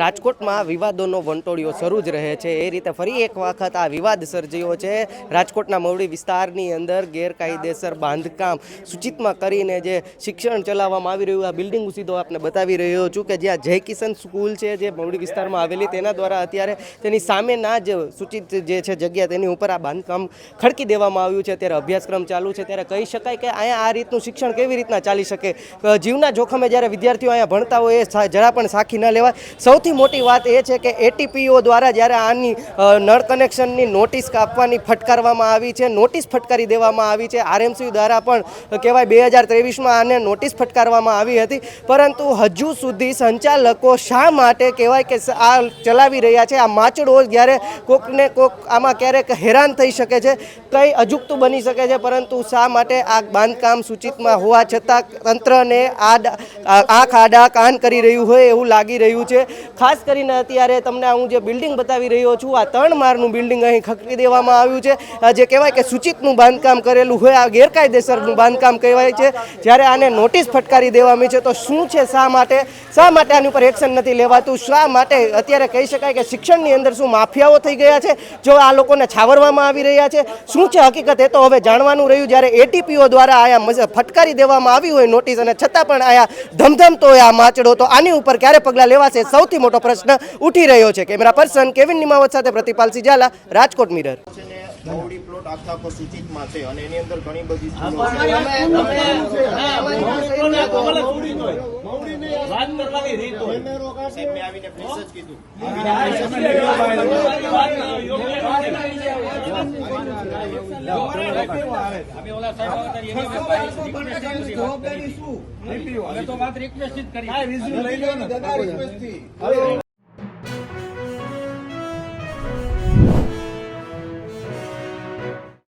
રાજકોટમાં વિવાદોનો વંટોળિયો શરૂ જ રહે છે. એ રીતે ફરી એક વખત આ વિવાદ સર્જ્યો છે. રાજકોટના મવડી વિસ્તારની અંદર ગેરકાયદેસર બાંધકામ સૂચિતમાં કરીને જે શિક્ષણ ચલાવવામાં આવી રહ્યું, આ બિલ્ડિંગ સીધો આપને બતાવી રહ્યો છું કે જ્યાં જય કિશન સ્કૂલ છે, જે મવડી વિસ્તારમાં આવેલી, તેના દ્વારા અત્યારે તેની સામેના જ સૂચિત જે છે જગ્યા, તેની ઉપર આ બાંધકામ ખડકી દેવામાં આવ્યું છે. ત્યારે અભ્યાસક્રમ ચાલુ છે. ત્યારે કહી શકાય કે અહીંયા આ રીતનું શિક્ષણ કેવી રીતના ચાલી શકે? જીવના જોખમે જ્યારે વિદ્યાર્થીઓ અહીંયા ભણતા હોય, એ જરા પણ સાખી ન લેવાય. સૌથી મોટી વાત એ છે કે એટીપીઓ દ્વારા જ્યારે આની નળ કનેક્શનની નોટિસ કાપવાની ફટકારવામાં આવી છે, નોટિસ ફટકારી દેવામાં આવી છે. આરએમસી દ્વારા પણ કહેવાય બે હજાર ત્રેવીસમાં આને નોટિસ ફટકારવામાં આવી હતી. પરંતુ હજુ સુધી સંચાલકો શા માટે કહેવાય કે આ ચલાવી રહ્યા છે? આ માચડો જ્યારે કોકને કોક આમાં ક્યારેક હેરાન થઈ શકે છે, કંઈ અજુકતું બની શકે છે, પરંતુ શા માટે આ બાંધકામ સૂચિતમાં હોવા છતાં તંત્રને આડ, આ- આંખ આડા કાન કરી રહ્યું હોય એવું લાગી રહ્યું છે? ખાસ કરીને અત્યારે તમને હું જે બિલ્ડિંગ બતાવી રહ્યો છું, આ ત્રણ માળનું બિલ્ડિંગ અહીં ખકડી દેવામાં આવ્યું છે. જે કહેવાય કે સૂચિતનું બાંધકામ કરેલું હોય, આ ગેરકાયદેસરનું બાંધકામ કહેવાય છે. જ્યારે આને નોટિસ ફટકારી દેવામાં છે, તો શું છે, શા માટે? શા માટે આની ઉપર એક્શન નથી લેવાતું? શા માટે અત્યારે કહી શકાય કે શિક્ષણની અંદર શું માફિયાઓ થઈ ગયા છે, જો આ લોકોને છાવરવામાં આવી રહ્યા છે? શું છે, હકીકત? એ તો હવે જાણવાનું રહ્યું. જ્યારે એટીપીઓ દ્વારા આયા ફટકારી દેવામાં આવી હોય નોટિસ અને છતાં પણ આયા ધમધમતો હોય આ માચડો, તો આની ઉપર ક્યારે પગલાં લેવાશે? સૌથી મોટો પ્રશ્ન ઉઠી રહ્યો છે. કેમેરા પર્સન કેવિન નિમાવત સાથે પ્રતિપાલસિંહ ઝાલા રાજકોટ મિરર. પ્લોટ આખા આખો સૂચિતમાં છે અને એની અંદર ઘણી બધી આવીને કીધું ભાઈ રિક્વેસ્ટ તો વાત રિક્વેસ્ટ જ કરી